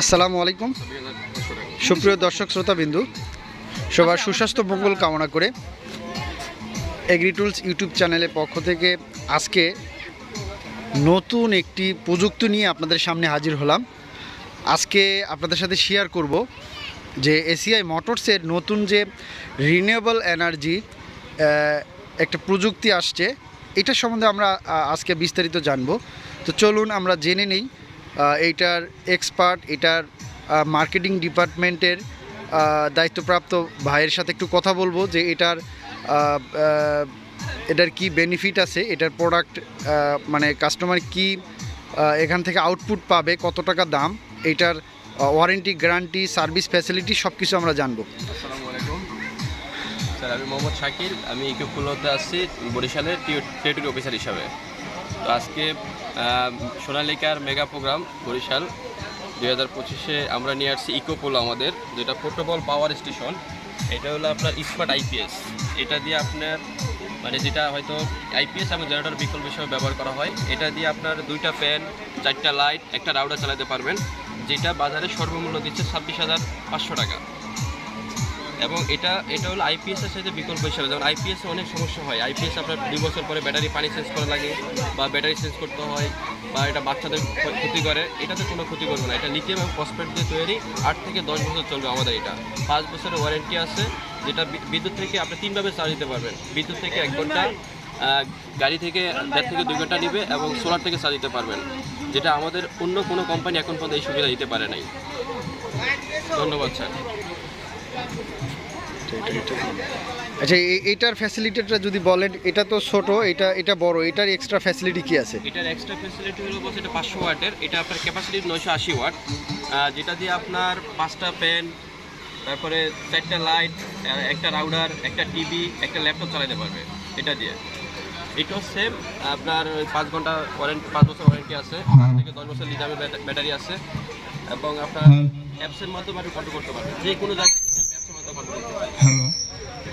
আসসালামু আলাইকুম। সুপ্রিয় দর্শক, শ্রোতাবিন্দু, সবার সুস্বাস্থ্য মঙ্গল কামনা করে এগ্রিটুলস ইউটিউব চ্যানেলের পক্ষ থেকে আজকে নতুন একটি প্রযুক্তি নিয়ে আপনাদের সামনে হাজির হলাম। আজকে আপনাদের সাথে শেয়ার করব যে এসিআই মোটরসের নতুন যে রিনিউয়েবল এনার্জি একটা প্রযুক্তি আসছে, এটা সম্বন্ধে আমরা আজকে বিস্তারিত জানব। তো চলুন আমরা জেনে নেই এইটার এক্সপার্ট এটার মার্কেটিং ডিপার্টমেন্টের দায়িত্বপ্রাপ্ত ভাইয়ের সাথে একটু কথা বলব যে এটার এটার কি বেনিফিট আছে, এটার প্রোডাক্ট মানে কাস্টমার কি এখান থেকে আউটপুট পাবে, কত টাকা দাম, এটার ওয়ারেন্টি গ্যারান্টি সার্ভিস ফ্যাসিলিটি সব কিছু আমরা জানব। স্যার, আমি মোহাম্মদ শাকির আমি ইকুপুলোতে আসছি বরিশালের টেরিটরি অফিসার হিসাবে। তো আজকে সোনালিকার মেগা প্রোগ্রাম বরিশাল। দুই হাজার পঁচিশে আমরা নিয়ে আসছি ইকোপোলো আমাদের, যেটা পোর্টেবল পাওয়ার স্টেশন। এটা হলো আপনার স্মার্ট আইপিএস। এটা দিয়ে আপনার মানে যেটা হয়তো আইপিএস এবং জেনারেটর বিকল্প হিসেবে ব্যবহার করা হয়, এটা দিয়ে আপনার দুইটা ফ্যান, চারটা লাইট, একটা রাউডার চালাতে পারবেন, যেটা বাজারে সর্বমূল্য দিচ্ছে ছাব্বিশ হাজার পাঁচশো টাকা। এবং এটা এটা হলো আইপিএস এর সাথে বিকল্প হিসাবে। যেমন আইপিএস অনেক সমস্যা হয়। আইপিএস আপনার দুই বছর পরে ব্যাটারি পানি চেঞ্জ করা লাগে বা ব্যাটারি চেঞ্জ করতে হয় বা এটা বাচ্চাদের ক্ষতি করে। এটাতে কোনো ক্ষতি করবে না। এটা লিথিয়াম এবং ফসফেট দিয়ে তৈরি। আট থেকে দশ বছর চলবে আমাদের এটা। পাঁচ বছরের ওয়ারেন্টি আছে, যেটা বিদ্যুৎ থেকে আপনি তিনভাবে চার্জ দিতে পারবেন। বিদ্যুৎ থেকে এক ঘণ্টা গাড়ি থেকে দেড় থেকে দুই ঘণ্টা নিবে এবং সোলার থেকে চার্জ দিতে পারবেন। যেটা আমাদের অন্য কোনো কোম্পানি এখন পর্যন্ত এই সুবিধা দিতে পারে নাই। ধন্যবাদ, স্যার। আচ্ছা এই- এইটার ফ্যাসিলিটিটা যদি বলেন এটা তো ছোট এটা এটা বড় এটার এক্সট্রা ফ্যাসিলিটি কি আছে? এটার এক্সট্রা ফেসিলিটি হলো বলছে এটা পাঁচশো ওয়াটের এটা আপনার ক্যাপাসিটি নয়শো আশি ওয়াট। যেটা দিয়ে আপনার পাঁচটা ফ্যান তারপরে চারটা লাইট একটা রাউডার একটা টিভি একটা ল্যাপটপ চালাতে পারবে এটা দিয়ে। এটাও সেম আপনার ওই পাঁচ ঘণ্টা ওয়ারেন্টি পাঁচ বছর ওয়ারেন্টি আছে থেকে দশ বছর লিটারের ব্যাটারি আছে এবং আপনার অ্যাপসের মাধ্যমে আপনি কন্ট্রোল করতে পারবেন। যে কোনো জায়গায়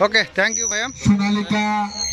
থেকে অ্যাপসের মাধ্যমে কন্ট্রোল করতে